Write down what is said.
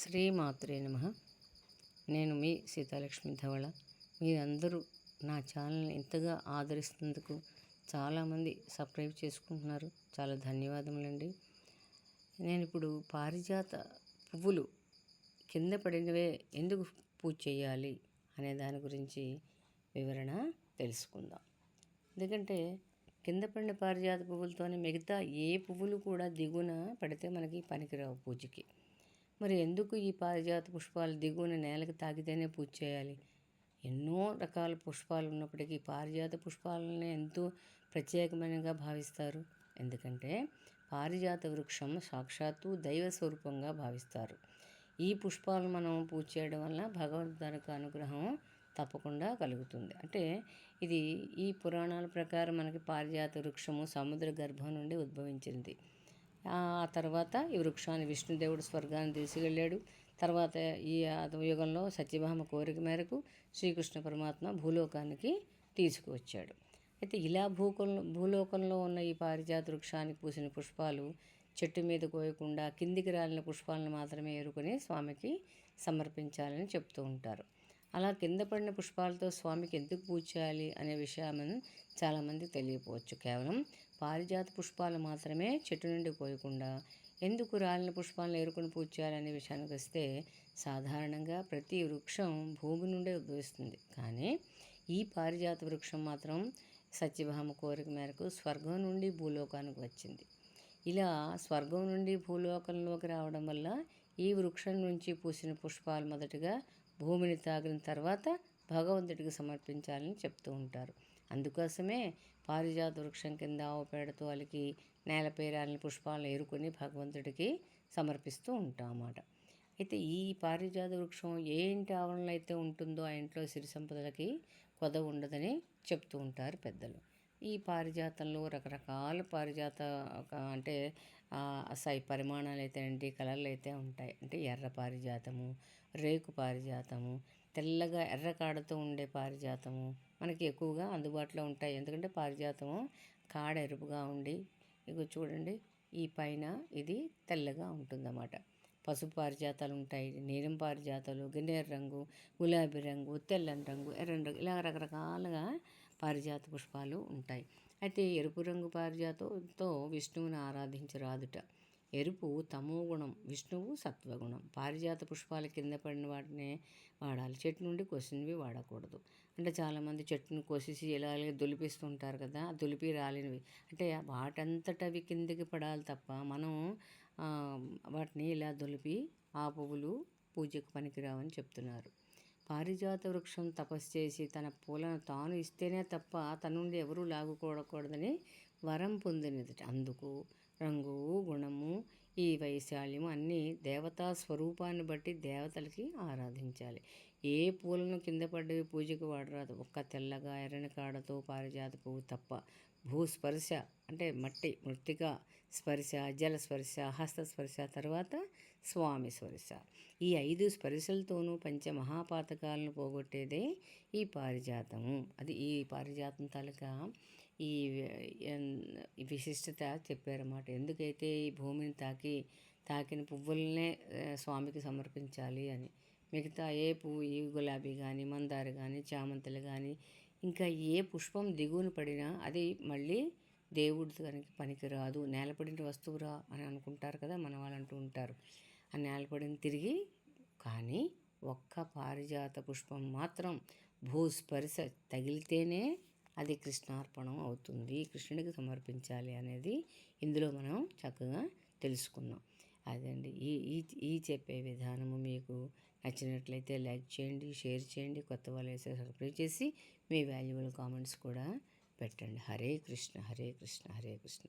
శ్రీమాత్రే నమ. నేను మీ సీతాలక్ష్మి ధవళ. మీరందరూ నా ఛానల్ని ఇంతగా ఆదరిస్తున్నందుకు చాలామంది సబ్స్క్రైబ్ చేసుకుంటున్నారు. చాలా ధన్యవాదములండి. నేను ఇప్పుడు పారిజాత పువ్వులు కింద పడినవే ఎందుకు పూజ చేయాలి అనే దాని గురించి వివరణ తెలుసుకుందాం. ఎందుకంటే కింద పడిన పారిజాత పువ్వులతోనే మిగతా ఏ పువ్వులు కూడా దిగున పడితే మనకి పనికిరావు పూజకి. మరి ఎందుకు ఈ పారిజాత పుష్పాలు దిగువన నేలకు తాకితేనే పూజ చేయాలి? ఎన్నో రకాల పుష్పాలు ఉన్నప్పటికీ పారిజాత పుష్పాలను ఎంతో ప్రత్యేకమైనగా భావిస్తారు. ఎందుకంటే పారిజాత వృక్షం సాక్షాత్తు దైవ స్వరూపంగా భావిస్తారు. ఈ పుష్పాలను మనం పూజ చేయడం వల్ల భగవంతునికి అనుగ్రహం తప్పకుండా కలుగుతుంది. అంటే ఇది ఈ పురాణాల ప్రకారం మనకి పారిజాత వృక్షము సముద్ర గర్భం నుండి ఉద్భవించింది. ఆ తర్వాత ఈ వృక్షాన్ని విష్ణుదేవుడు స్వర్గాన్ని తీసుకెళ్ళాడు. తర్వాత ఈ యుగంలో సత్యభామ కోరిక మేరకు శ్రీకృష్ణ పరమాత్మ భూలోకానికి తీసుకువచ్చాడు. అయితే ఇలా భూకంలో భూలోకంలో ఉన్న ఈ పారిజాత వృక్షానికి పూసిన పుష్పాలు చెట్టు మీద కోయకుండా కిందికి రాలిన పుష్పాలను మాత్రమే ఏరుకొని స్వామికి సమర్పించాలని చెప్తూ ఉంటారు. అలా కింద పడిన పుష్పాలతో స్వామికి ఎందుకు పూజ చేయాలి అనే విషయాన్ని చాలామంది తెలియపోవచ్చు. కేవలం పారిజాత పుష్పాలు మాత్రమే చెట్టు నుండి కోయకుండా ఎందుకు రాలిన పుష్పాలను ఎరుకుని పూజ చేయాలనే విషయానికి వస్తే సాధారణంగా ప్రతి వృక్షం భూమి నుండే ఉద్భవిస్తుంది. కానీ ఈ పారిజాత వృక్షం మాత్రం సత్యభామ కోరిక మేరకు స్వర్గం నుండి భూలోకానికి వచ్చింది. ఇలా స్వర్గం నుండి భూలోకంలోకి రావడం వల్ల ఈ వృక్షం నుంచి పూసిన పుష్పాలు మొదటగా భూమిని తాగిన తర్వాత భగవంతుడికి సమర్పించాలని చెప్తూ ఉంటారు. అందుకోసమే పారిజాత వృక్షం కింద ఆవు పేడతో అలికి నేలపేరాలని పుష్పాలను ఏరుకొని భగవంతుడికి సమర్పిస్తూ ఉంటాం అన్నమాట అయితే ఈ పారిజాత వృక్షం ఏ ఇంటి ఆవరణలో అయితే ఉంటుందో ఆ ఇంట్లో సిరి సంపదలకి కొద ఉండదని చెప్తూ ఉంటారు పెద్దలు. ఈ పారిజాతంలో రకరకాల పారిజాత అంటే సై పరిమాణాలు అయితే ఏంటి కలర్లు అయితే ఉంటాయి. అంటే ఎర్ర పారిజాతము రేకు పారిజాతము తెల్లగా ఎర్ర కాడతో ఉండే పారిజాతము మనకి ఎక్కువగా అందుబాటులో ఉంటాయి. ఎందుకంటే పారిజాతము కాడ ఎరుపుగా ఉండి ఇక చూడండి ఈ పైన ఇది తెల్లగా ఉంటుందన్నమాట. పసుపు పారిజాతాలు ఉంటాయి నీలం పారిజాతాలు గిన్నెర రంగు గులాబీ రంగు తెల్లని రంగు ఎర్రని రంగు ఇలా రకరకాలుగా పారిజాత పుష్పాలు ఉంటాయి. అయితే ఎరుపు రంగు పారిజాతంతో విష్ణువుని ఆరాధించరాదుట. ఎరుపు తమో గుణం విష్ణువు సత్వగుణం పారిజాత పుష్పాల కింద పడిన వాటినే వాడాలి. చెట్టు నుండి కొసినవి వాడకూడదు. అంటే చాలామంది చెట్టును కోసేసి ఇలాగే దులిపిస్తుంటారు కదా దులిపి రాలినవి. అంటే వాటంతట అవి కిందకి పడాలి తప్ప మనం వాటిని ఇలా దులిపి ఆ పువ్వులు పూజకు పనికిరావని చెప్తున్నారు. పారిజాత వృక్షం తపస్సు చేసి తన పూలను తాను ఇస్తేనే తప్ప తన నుండి ఎవరూ లాగుకోడకూడదని వరం పొందినది. అందుకు రంగు గుణము ఈ వైశాల్యం అన్నీ దేవతా స్వరూపాన్ని బట్టి దేవతలకి ఆరాధించాలి. ఏ పూలను కింద పడ్డవి పూజకు వాడరాదు. ఒక్క తెల్లగా ఎర్రని కాడతో పారిజాత పువ్వు తప్ప భూస్పర్శ అంటే మట్టి మృతిక స్పర్శ జల స్పర్శ హస్త స్పర్శ తర్వాత స్వామి స్పర్శ. ఈ ఐదు స్పర్శలతోనూ పంచ మహాపాతకాలను పోగొట్టేదే ఈ పారిజాతము. అది ఈ పారిజాతం తాలూకా ఈ విశిష్టత చెప్పారన్నమాట. ఎందుకైతే ఈ భూమిని తాకి తాకిన పువ్వులనే స్వామికి సమర్పించాలి అని. మిగతా ఏ పువ్వు ఈ గులాబీ కానీ మందార కానీ చామంతులు కానీ ఇంకా ఏ పుష్పం దిగువన పడినా అది మళ్ళీ దేవుడి దానికి పనికిరాదు. నేలపడిన వస్తువురా అని అనుకుంటారు కదా మన వాళ్ళు అంటూ ఉంటారు. ఆ నేలపడిన తిరిగి కానీ ఒక్క పారిజాత పుష్పం మాత్రం భూస్పర్శ తగిలితేనే అది కృష్ణార్పణం అవుతుంది. కృష్ణుడికి సమర్పించాలి అనేది ఇందులో మనం చక్కగా తెలుసుకున్నాం. అదండి. ఈ ఈ ఈ చెప్పే విధానము మీకు నచ్చినట్లయితే లైక్ చేయండి షేర్ చేయండి కొత్త వాళ్ళు వేసే సబ్స్క్రైబ్ చేసి మీ వాల్యుబుల్ కామెంట్స్ కూడా పెట్టండి. హరే కృష్ణ హరే కృష్ణ హరే కృష్ణ.